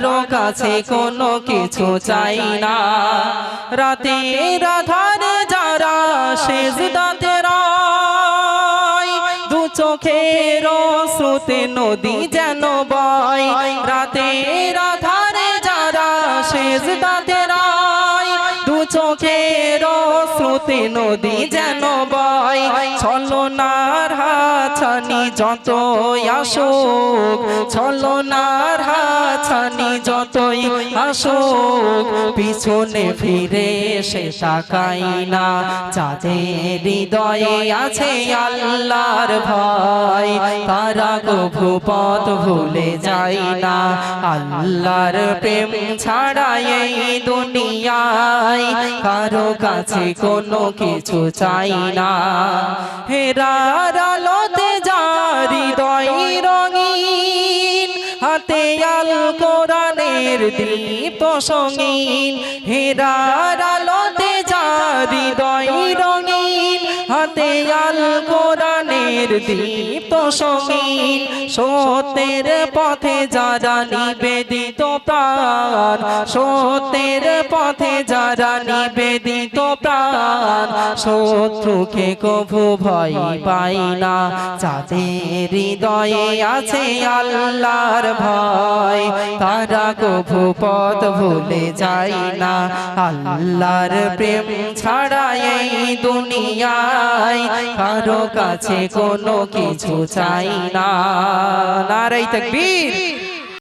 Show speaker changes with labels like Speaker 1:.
Speaker 1: কারও কাছে কোনো কিছু চাই না। রাতে রাধার যারা শেষ দাঁতে দু চোখের শ্রুতে নদী যেন বয়। রাতে রাধার যারা শেষ দাঁতে দু চোখের শ্রুতে নদী যেন বয়। ছলনার হাছানি যত আসুক, ছলনার হাছানি যতই আসুক, পিছনে ফিরে সে তাকাই না। যাদের হৃদয়ে আছে আল্লাহর ভয়, তারা কভু পথ ভুলে যায় না। আল্লাহর প্রেম ছাড়াই দুনিয়ায় কারও কাছে কোনো কিছু চাই না। হেরার আলোতে হাতে আল কোরআনের দীপ সঙ্গীন হেরার আলোতে যার কোরআনের দীপ সঙ্গীন, সত্যের পথে যারা নিবেদিত প্রাণ, সত্যের পথে যারা নিবেদিত প্রাণ, শত্রুকে কভু ভয় পাই না, যাদের হৃদয়ে আছে আল্লাহর ভয়, তারা কভু পথ ভুলে যায় না, আল্লাহর প্রেম ছাড়া এই দুনিয়ায় কারও কাছে কোনো কিছু চাই না। নারাই তকবীর।